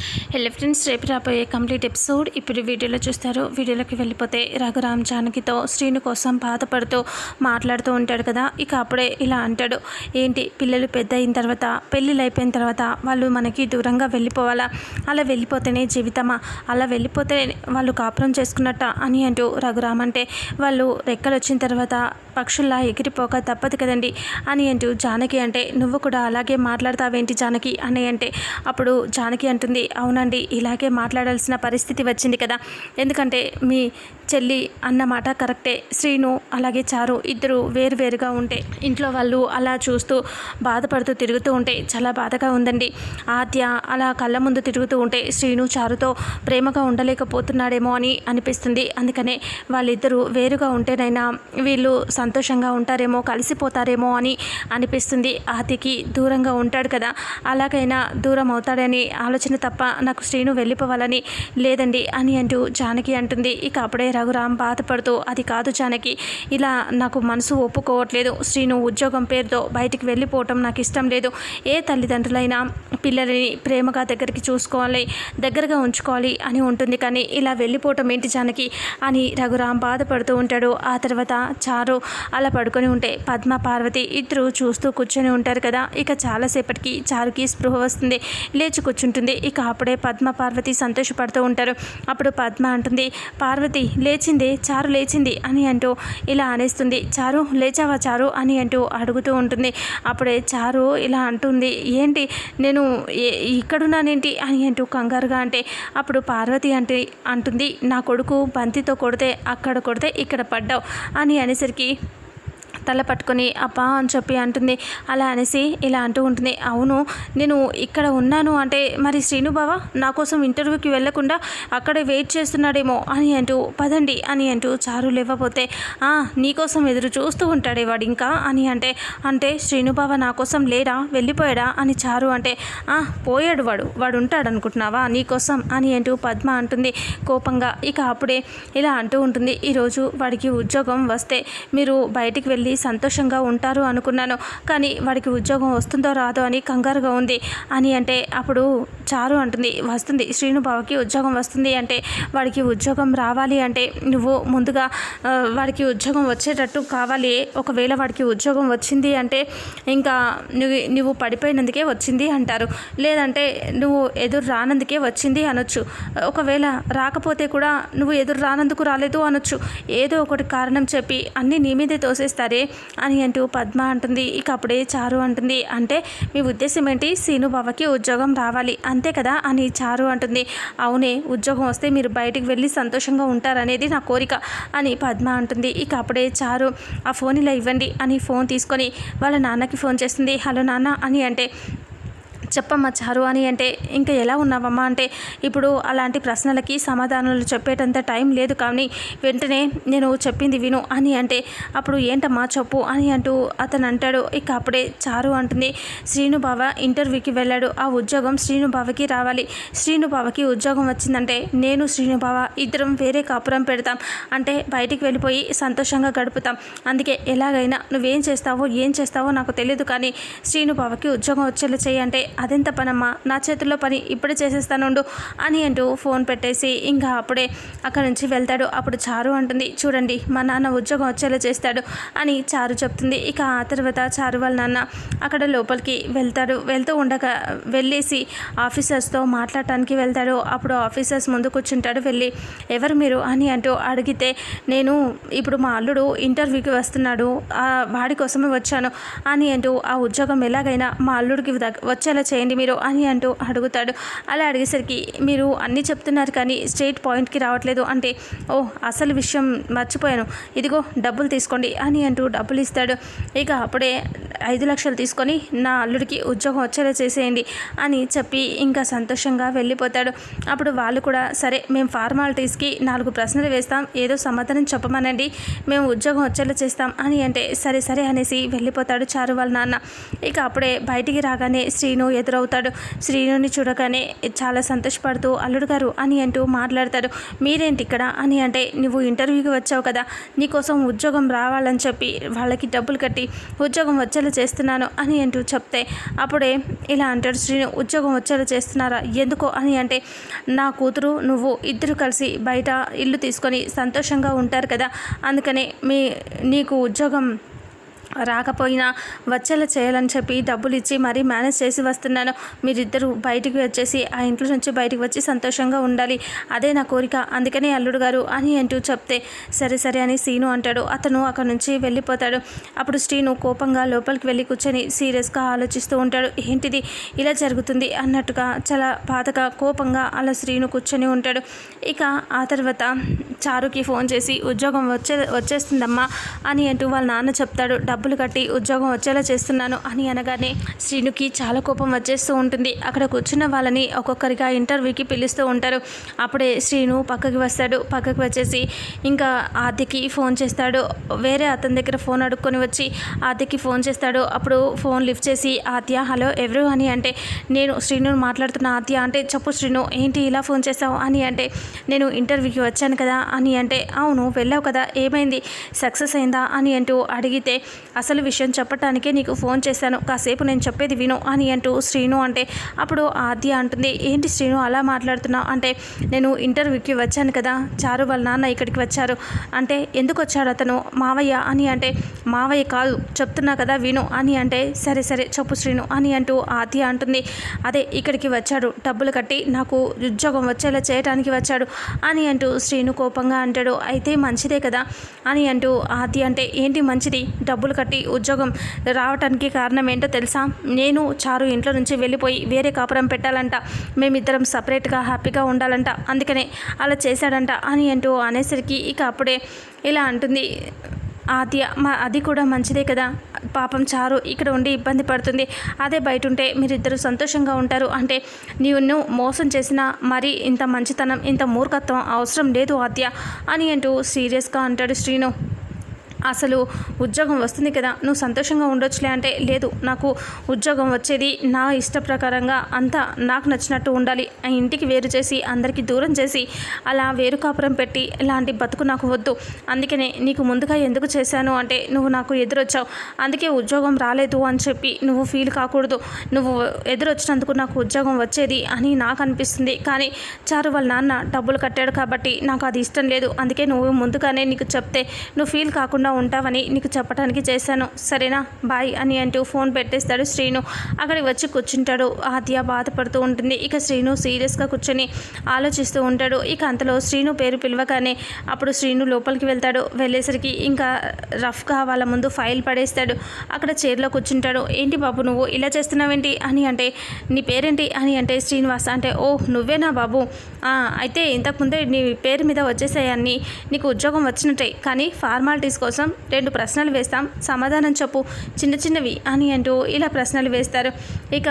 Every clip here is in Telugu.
హెల్లో ఫ్రెండ్స్ రేపు రాబోయే కంప్లీట్ ఎపిసోడ్ ఇప్పుడు వీడియోలో చూస్తారు. వీడియోలోకి వెళ్ళిపోతే రఘురామ్ జానకితో శ్రీను కోసం బాధపడుతూ మాట్లాడుతూ ఉంటాడు కదా. ఇక అప్పుడే ఇలా అంటాడు. ఏంటి? పిల్లలు పెద్ద అయిన తర్వాత పెళ్ళిళ్ళు అయిపోయిన తర్వాత వాళ్ళు మనకి దూరంగా వెళ్ళిపోవాలా? అలా వెళ్ళిపోతేనే జీవితమా? అలా వెళ్ళిపోతే వాళ్ళు కాపురం చేసుకున్నట్ట అని అంటూ రఘురామ్ అంటే వాళ్ళు రెక్కలు వచ్చిన తర్వాత పక్షుల్లా ఎగిరిపోక తప్పదు కదండి అని అంటూ జానకి అంటే నువ్వు కూడా అలాగే మాట్లాడతావేంటి జానకి? అని అంటే అప్పుడు జానకి అంటుంది అవునండి ఇలాగే మాట్లాడాల్సిన పరిస్థితి వచ్చింది కదా. ఎందుకంటే మీ చెల్లి అన్నమాట కరెక్టే. శ్రీను అలాగే చారు ఇద్దరు వేరువేరుగా ఉంటే ఇంట్లో వాళ్ళు అలా చూస్తూ బాధపడుతూ తిరుగుతూ ఉంటే చాలా బాధగా ఉందండి. ఆద్య అలా కళ్ళ ముందు తిరుగుతూ ఉంటే శ్రీను చారుతో ప్రేమగా ఉండలేకపోతున్నాడేమో అని అనిపిస్తుంది. అందుకనే వాళ్ళిద్దరూ వేరుగా ఉంటేనైనా వీళ్ళు సంతోషంగా ఉంటారేమో కలిసిపోతారేమో అని అనిపిస్తుంది. ఆతికి దూరంగా ఉంటాడు కదా అలాగైనా దూరం అవుతాడని ఆలోచన తప్ప నాకు శ్రీను వెళ్ళిపోవాలని లేదండి అని అంటూ జానకి అంటుంది. ఇక అప్పుడే రఘురాం బాధపడుతూ అది కాదు జానకి ఇలా నాకు మనసు ఒప్పుకోవట్లేదు. శ్రీను ఉద్యోగం పేరుతో బయటికి వెళ్ళిపోవటం నాకు ఇష్టం లేదు. ఏ తల్లిదండ్రులైనా పిల్లలని ప్రేమగా దగ్గరికి చూసుకోవాలి దగ్గరగా ఉంచుకోవాలి అని ఉంటుంది. కానీ ఇలా వెళ్ళిపోవటం ఏంటి జానకి? అని రఘురామ్ బాధపడుతూ ఉంటాడు. ఆ తర్వాత చారు అలా పడుకొని ఉంటే పద్మ పార్వతి ఇద్దరు చూస్తూ కూర్చొని ఉంటారు కదా. ఇక చాలాసేపటికి చారుకి స్పృహ వస్తుంది. లేచి కూర్చుంటుంది. ఇక అప్పుడే పద్మ పార్వతి సంతోషపడుతూ ఉంటారు. అప్పుడు పద్మ అంటుంది పార్వతి లే లేచింది చారు లేచింది అని అంటూ ఇలా అనేస్తుంది. చారు లేచావా చారు అని అంటూ అడుగుతూ ఉంటుంది. అప్పుడే చారు ఇలా అంటుంది ఏంటి నేను ఏ- ఇక్కడున్నానేంటి? అని అంటూ కంగారుగా అంటే అప్పుడు పార్వతి అంటే అంటుంది నా కొడుకు బంతితో కొడితే అక్కడ కొడితే ఇక్కడ పడ్డావు అని అనేసరికి తల పట్టుకొని అబ్బా అని చెప్పి అంటుంది. అలా అనేసి ఇలా అంటూ ఉంటుంది. అవును నేను ఇక్కడ ఉన్నాను అంటే మరి శ్రీను బావ నా కోసం ఇంటర్వ్యూకి వెళ్ళకుండా అక్కడే వెయిట్ చేస్తున్నాడేమో అని అంటూ పదండి అని అంటూ చారు లేవపోతే "ఆ, నీకోసం ఎదురు చూస్తూ ఉంటాడే వాడు ఇంకా అని అంటే అంటే శ్రీను బావ నా కోసం లేడా వెళ్ళిపోయాడా అని చారు అంటే "ఆ, పోయాడు వాడు వాడు ఉంటాడు అనుకుంటున్నావా నీకోసం అని అంటూ పద్మ అంటుంది కోపంగా. ఇక అప్పుడే ఇలా అంటూ ఉంటుంది. ఈరోజు వాడికి ఉద్యోగం వస్తే మీరు బయటికి వెళ్ళి సంతోషంగా ఉంటారు అనుకున్నాను. కానీ వాడికి ఉద్యోగం వస్తుందో రాదో అని కంగారుగా ఉంది. అని అంటే అప్పుడు చారు అంటుంది. వస్తుంది. శ్రీను బావకి ఉద్యోగం వస్తుంది అంటే వాడికి ఉద్యోగం రావాలి అంటే నువ్వు ముందుగా వాడికి ఉద్యోగం వచ్చేటట్టు కావాలి. ఒకవేళ వాడికి ఉద్యోగం వచ్చింది అంటే ఇంకా నువ్వు నువ్వు పడిపోయినందుకే వచ్చింది అంటారు. లేదంటే నువ్వు ఎదురు రానందుకే వచ్చింది అనొచ్చు. ఒకవేళ రాకపోతే కూడా నువ్వు ఎదురు రానందుకు రాలేదు అనొచ్చు. ఏదో ఒకటి కారణం చెప్పి అన్నీ నీ మీదే తోసేస్తారే అని అంటూ పద్మ అంటుంది. ఇక అప్పుడే చారు అంటుంది. అంటే మీ ఉద్దేశం ఏంటి? సీను బావకి ఉద్యోగం రావాలి అంతే కదా అని చారు అంటుంది. అవునే ఉద్యోగం వస్తే మీరు బయటికి వెళ్ళి సంతోషంగా ఉంటారనేది నా కోరిక అని పద్మ అంటుంది. ఇక అప్పుడే చారు ఆ ఫోన్ ఇలా ఇవ్వండి అని ఫోన్ తీసుకొని వాళ్ళ నాన్నకి ఫోన్ చేస్తుంది. హలో నాన్న అని అంటే చెప్పమ్మా చారు అని అంటే ఇంకా ఎలా ఉన్నావమ్మా? అంటే ఇప్పుడు అలాంటి ప్రశ్నలకి సమాధానాలు చెప్పేటంత టైం లేదు కానీ వెంటనే నేను చెప్పింది విను అని అంటే అప్పుడు ఏంటమ్మా చెప్పు అని అంటూ అతను అంటాడు. ఇక అప్పుడే చారు అంటుంది శ్రీనుబావ ఇంటర్వ్యూకి వెళ్ళాడు. ఆ ఉద్యోగం శ్రీనుబావకి రావాలి. శ్రీనుబావకి ఉద్యోగం వచ్చిందంటే నేను శ్రీనుబావ ఇద్దరం వేరే కాపురం పెడతాం. అంటే బయటికి వెళ్ళిపోయి సంతోషంగా గడుపుతాం. అందుకే ఎలాగైనా నువ్వేం చేస్తావో ఏం చేస్తావో నాకు తెలియదు కానీ శ్రీనుబావకి ఉద్యోగం వచ్చేలా చేయి అంటే అదెంత పనమ్మా? నా చేతుల్లో పని ఇప్పుడే చేసేస్తానుండు అని అంటూ ఫోన్ పెట్టేసి ఇంకా అప్పుడే అక్కడి నుంచి వెళ్తాడు. అప్పుడు చారు అంటుంది చూడండి మా నాన్న ఉద్యోగం వచ్చేలా చేస్తాడు అని చారు చెప్తుంది. ఇక ఆ తర్వాత చారు వాళ్ళ నాన్న అక్కడ లోపలికి వెళ్తాడు. వెళ్తూ ఉండగా వెళ్ళేసి ఆఫీసర్స్తో మాట్లాడటానికి వెళ్తాడు. అప్పుడు ఆఫీసర్స్ ముందు కూర్చుంటాడు. వెళ్ళి ఎవరు మీరు? అని అంటూ అడిగితే నేను ఇప్పుడు మా అల్లుడు ఇంటర్వ్యూకి వస్తున్నాడు. వాడి కోసమే వచ్చాను అని అంటూ ఆ ఉద్యోగం ఎలాగైనా మా అల్లుడికి వచ్చేలా చేయండి మీరు అని అంటూ అడుగుతాడు. అలా అడిగేసరికి మీరు అన్నీ చెప్తున్నారు కానీ స్ట్రైట్ పాయింట్కి రావట్లేదు అంటే ఓ అసలు విషయం మర్చిపోయాను. ఇదిగో డబ్బులు తీసుకోండి అని అంటూ డబ్బులు ఇస్తాడు. ఇక అప్పుడే ఐదు లక్షలు తీసుకొని నా అల్లుడికి ఉద్యోగం వచ్చేలా చేసేయండి అని చెప్పి ఇంకా సంతోషంగా వెళ్ళిపోతాడు. అప్పుడు వాళ్ళు కూడా సరే మేము ఫార్మాలిటీస్కి నాలుగు ప్రశ్నలు వేస్తాం ఏదో సమాధానం చెప్పమనండి మేము ఉద్యోగం వచ్చేలా చేస్తాం అని అంటే సరే సరే అనేసి వెళ్ళిపోతాడు చారు వాళ్ళ నాన్న. ఇక అప్పుడే బయటికి రాగానే శ్రీను ఎదురవుతాడు. శ్రీనుని చూడగానే చాలా సంతోషపడుతూ అల్లుడు గారు అని అంటూ మాట్లాడతాడు. మీరేంటి ఇక్కడ? అని అంటే నువ్వు ఇంటర్వ్యూకి వచ్చావు కదా నీకోసం ఉద్యోగం రావాలని చెప్పి వాళ్ళకి డబ్బులు కట్టి ఉద్యోగం వచ్చేలా వచ్చేలా చేస్తున్నాను అని అంటూ చెప్తే అప్పుడే ఇలా అంటాడు శ్రీను ఉద్యోగం వచ్చేలా చేస్తున్నారా? ఎందుకో అని అంటే నా కూతురు నువ్వు ఇద్దరు కలిసి బయట ఇల్లు తీసుకొని సంతోషంగా ఉంటారు కదా? అందుకనే మీ నీకు ఉద్యోగం రాకపోయినా వచ్చేలా చేయాలని చెప్పి డబ్బులు ఇచ్చి మరీ మేనేజ్ చేసి వస్తున్నాను. మీరిద్దరూ బయటికి వచ్చేసి ఆ ఇంట్లో నుంచి బయటికి వచ్చి సంతోషంగా ఉండాలి. అదే నా కోరిక. అందుకనే అల్లుడు గారు అని అంటూ చెప్తే సరే సరే అని సీను అంటాడు. అతను అక్కడ నుంచి వెళ్ళిపోతాడు. అప్పుడు శ్రీను కోపంగా లోపలికి వెళ్ళి కూర్చొని సీరియస్గా ఆలోచిస్తూ ఉంటాడు. ఏంటిది? ఇలా జరుగుతుంది అన్నట్టుగా చాలా బాధగా కోపంగా అలా శ్రీను కూర్చొని ఉంటాడు. ఇక ఆ తర్వాత చారుకి ఫోన్ చేసి ఉద్యోగం వచ్చే వచ్చేస్తుందమ్మా అని అంటూ వాళ్ళ నాన్న చెప్తాడు. డబ్బులు కట్టి ఉద్యోగం వచ్చేలా చేస్తున్నాను అని అనగానే శ్రీనుకి చాలా కోపం వచ్చేస్తూ ఉంటుంది. అక్కడ కూర్చున్న వాళ్ళని ఒక్కొక్కరిగా ఇంటర్వ్యూకి పిలుస్తూ ఉంటారు. అప్పుడే శ్రీను పక్కకి వస్తాడు. పక్కకి వచ్చేసి ఇంకా ఆదికి ఫోన్ చేస్తాడు. వేరే అతని దగ్గర ఫోన్ అడుక్కొని వచ్చి ఆద్యకి ఫోన్ చేస్తాడు. అప్పుడు ఫోన్ లిఫ్ట్ చేసి ఆద్య హలో ఎవరు? అని అంటే నేను శ్రీను మాట్లాడుతున్న ఆద్య. అంటే చెప్పు శ్రీను ఏంటి ఇలా ఫోన్ చేసావు అని అంటే నేను ఇంటర్వ్యూకి వచ్చాను కదా. అని అంటే అవును వెళ్ళావు కదా ఏమైంది? సక్సెస్ అయిందా? అని అంటూ అడిగితే అసలు విషయం చెప్పటానికే నీకు ఫోన్ చేశాను. కాసేపు నేను చెప్పేది విను అని అంటూ శ్రీను అంటే అప్పుడు ఆద్య అంటుంది ఏంటి శ్రీను అలా మాట్లాడుతున్నావు? అంటే నేను ఇంటర్వ్యూకి వచ్చాను కదా చారు వాళ్ళ నాన్న ఇక్కడికి వచ్చారు. అంటే ఎందుకు వచ్చాడు అతను? మావయ్య అని అంటే మావయ్య కాదు చెప్తున్నా కదా విను అని అంటే సరే సరే చెప్పు శ్రీను అని అంటూ ఆద్య అంటుంది. అదే ఇక్కడికి వచ్చాడు డబ్బులు కట్టి నాకు ఉద్యోగం వచ్చేలా చేయడానికి వచ్చాడు అని అంటూ శ్రీను కోపంగా అంటాడు. అయితే మంచిదే కదా అని అంటూ ఆద్య అంటే ఏంటి మంచిది? డబ్బులు కట్టి ఉద్యోగం రావటానికి కారణం ఏంటో తెలుసా? నేను చారు ఇంట్లో నుంచి వెళ్ళిపోయి వేరే కాపురం పెట్టాలంట. మేమిద్దరం సపరేట్గా హ్యాపీగా ఉండాలంట. అందుకనే అలా చేశాడంట అని అంటూ అనేసరికి ఇక అప్పుడే ఇలా అంటుంది. ఆద్య మా అది కూడా మంచిదే కదా. పాపం చారు ఇక్కడ ఉండి ఇబ్బంది పడుతుంది. అదే బయట ఉంటే మీరిద్దరు సంతోషంగా ఉంటారు. అంటే నీవు మోసం చేసిన మరి ఇంత మంచితనం ఇంత మూర్ఖత్వం అవసరం లేదు ఆద్య అని అంటూ సీరియస్గా అంటాడు శ్రీను. అసలు ఉద్యోగం వస్తుంది కదా నువ్వు సంతోషంగా ఉండొచ్చులే అంటే లేదు నాకు ఉద్యోగం వచ్చేది నా ఇష్ట ప్రకారంగా అంతా నాకు నచ్చినట్టు ఉండాలి. ఆ ఇంటికి వేరు చేసి అందరికీ దూరం చేసి అలా వేరు కాపురం పెట్టి ఇలాంటి బతుకు నాకు వద్దు. అందుకనే నీకు ముందుగా ఎందుకు చేశాను అంటే నువ్వు నాకు ఎదురొచ్చావు. అందుకే ఉద్యోగం రాలేదు అని చెప్పి నువ్వు ఫీల్ కాకూడదు. నువ్వు ఎదురొచ్చినందుకు నాకు ఉద్యోగం వచ్చేది అని నాకు అనిపిస్తుంది. కానీ చారు వాళ్ళ నాన్న డబ్బులు కట్టాడు కాబట్టి నాకు అది ఇష్టం లేదు. అందుకే నువ్వు ముందుగానే నీకు చెప్తే నువ్వు ఫీల్ కాకుండా దూరంగా ఉంటావని నీకు చెప్పడానికి చేశాను. సరేనా? బాయ్ అని అంటూ ఫోన్ పెట్టేస్తాడు శ్రీను. అక్కడికి వచ్చి కూర్చుంటాడు. ఆద్య బాధపడుతూ ఉంటుంది. ఇక శ్రీను సీరియస్గా కూర్చొని ఆలోచిస్తూ ఉంటాడు. ఇక అంతలో శ్రీను పేరు పిలవగానే అప్పుడు శ్రీను లోపలికి వెళ్తాడు. వెళ్ళేసరికి ఇంకా రఫ్గా వాళ్ళ ముందు ఫైల్ పడేస్తాడు. అక్కడ చైర్లో కూర్చుంటాడు. ఏంటి బాబు నువ్వు? ఇలా చేస్తున్నావేంటి? అని అంటే నీ పేరేంటి? అని అంటే శ్రీనివాస్ అంటే ఓ నువ్వేనా బాబు? అయితే ఇంతకుముందే నీ పేరు మీద వచ్చేసాయని నీకు ఉద్యోగం వచ్చినట్టే. కానీ ఫార్మాలిటీస్ కోసం కోసం రెండు ప్రశ్నలు వేస్తాం. సమాధానం చెప్పు. చిన్న చిన్నవి అని అంటూ ఇలా ప్రశ్నలు వేస్తారు. ఇక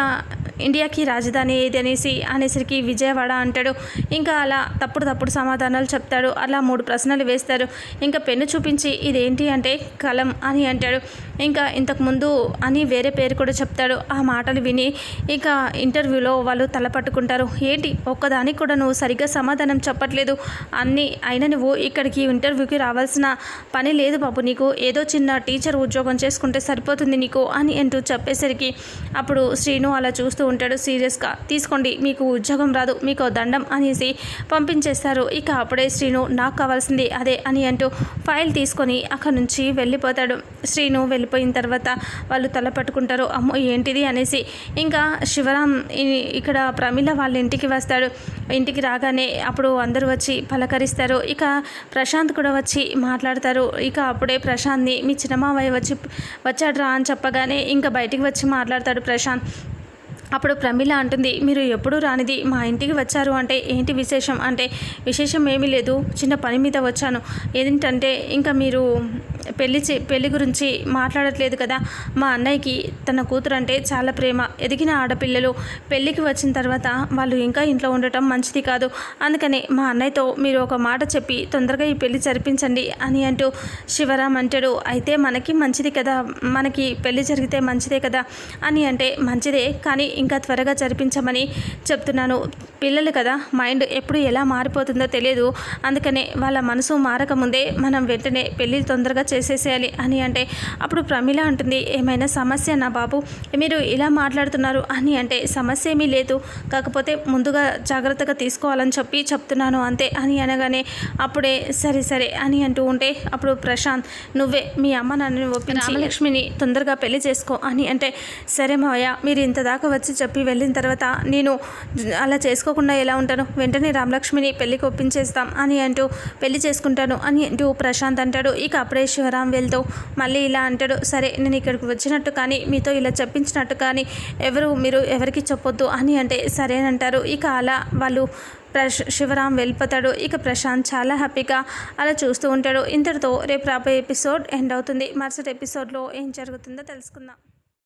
ఇండియాకి రాజధాని ఏది అనేసి అనేసరికి విజయవాడ అంటాడు. ఇంకా అలా తప్పుడు తప్పుడు సమాధానాలు చెప్తాడు. అలా మూడు ప్రశ్నలు వేస్తారు. ఇంకా పెన్ను చూపించి ఇదేంటి అంటే కలం అని అంటాడు. ఇంకా ఇంతకుముందు అని వేరే పేరు కూడా చెప్తాడు. ఆ మాటలు విని ఇక ఇంటర్వ్యూలో వాళ్ళు తలపట్టుకుంటారు ఏంటి? ఒక్కదానికి కూడా నువ్వు సరిగ్గా సమాధానం చెప్పట్లేదు. అన్నీ అయినా నువ్వు ఇక్కడికి ఇంటర్వ్యూకి రావాల్సిన పని లేదు బాబు నీకు. ఏదో చిన్న టీచర్ ఉద్యోగం చేసుకుంటే సరిపోతుంది నీకు అని అంటూ చెప్పేసరికి అప్పుడు శ్రీను అలా చూస్తూ ఉంటాడు. సీరియస్గా తీసుకోండి మీకు ఉద్యోగం రాదు మీకు దండం అనేసి పంపించేస్తారు. ఇక అప్పుడే శ్రీను నాకు కావాల్సింది అదే అని అంటూ ఫైల్ తీసుకొని అక్కడి నుంచి వెళ్ళిపోతాడు. శ్రీను వెళ్ళిపోయిన తర్వాత వాళ్ళు తల పట్టుకుంటారు. అమ్మో ఏంటిది? అనేసి ఇంకా శివరాం ఇక్కడ ప్రమిళ వాళ్ళ ఇంటికి వస్తాడు. ఇంటికి రాగానే అప్పుడు అందరూ వచ్చి పలకరిస్తారు. ఇక ప్రశాంత్ కూడా వచ్చి మాట్లాడతారు. ఇక అప్పుడే ప్రశాంత్ని మీ చిన్నమావయ్య వచ్చి వచ్చాడు రా అని చెప్పగానే ఇంకా బయటికి వచ్చి మాట్లాడతాడు ప్రశాంత్. అప్పుడు ప్రమిళ అంటుంది మీరు ఎప్పుడు రానిది? మా ఇంటికి వచ్చారు అంటే ఏంటి విశేషం? అంటే విశేషం ఏమీ లేదు. చిన్న పని మీద వచ్చాను. ఏంటంటే ఇంకా మీరు పెళ్ళి పెళ్ళి గురించి మాట్లాడట్లేదు కదా. మా అన్నయ్యకి తన కూతురు అంటే చాలా ప్రేమ. ఎదిగిన ఆడపిల్లలు పెళ్ళికి వచ్చిన తర్వాత వాళ్ళు ఇంకా ఇంట్లో ఉండటం మంచిది కాదు. అందుకని మా అన్నయ్యతో మీరు ఒక మాట చెప్పి తొందరగా ఈ పెళ్ళి జరిపించండి అని అంటూ శివరామ్ అంటాడు. అయితే మనకి మంచిది కదా. మనకి పెళ్ళి జరిగితే మంచిదే కదా అని అంటే మంచిదే కానీ ఇంకా త్వరగా జరిపించమని చెప్తున్నాను. పిల్లలు కదా మైండ్ ఎప్పుడు ఎలా మారిపోతుందో తెలియదు. అందుకనే వాళ్ళ మనసు మారకముందే మనం వెంటనే పెళ్ళి తొందరగా చేసేసేయాలి అని అంటే అప్పుడు ప్రమిళ అంటుంది ఏమైనా సమస్య నా బాబు? మీరు ఇలా మాట్లాడుతున్నారు అని అంటే సమస్య ఏమీ లేదు. కాకపోతే ముందుగా జాగ్రత్తగా తీసుకోవాలని చెప్పి చెప్తున్నాను అంతే అని అనగానే అప్పుడే సరే సరే అని అంటూ ఉంటే అప్పుడు ప్రశాంత్ నువ్వే మీ అమ్మ నన్ను ఒప్పించి రామలక్ష్మిని తొందరగా పెళ్ళి చేసుకో అని అంటే సరే మావయ్య మీరు ఇంత దాకా వచ్చి చెప్పి వెళ్ళిన తర్వాత నేను అలా చేసుకోకుండా ఎలా ఉంటాను? వెంటనే రామలక్ష్మిని పెళ్ళికి ఒప్పించేస్తాం అని అంటూ పెళ్ళి చేసుకుంటాను అని అంటూ ప్రశాంత్ అంటాడు. ఇక అప్పుడే శివరాం వెళ్తూ మళ్ళీ ఇలా అంటాడు సరే నేను ఇక్కడికి వచ్చినట్టు కానీ మీతో ఇలా చెప్పించినట్టు కానీ ఎవరు మీరు ఎవరికి చెప్పొద్దు అని అంటే సరేనంటారు ఇక అలా వాళ్ళు ప్రశ్ శివరాం వెళ్ళిపోతాడు. ఇక ప్రశాంత్ చాలా హ్యాపీగా అలా చూస్తూ ఉంటాడు. ఇంతటితో రేపు రాబోయే ఎపిసోడ్ ఎండ్ అవుతుంది. మరుసటి ఎపిసోడ్లో ఏం జరుగుతుందో తెలుసుకుందాం.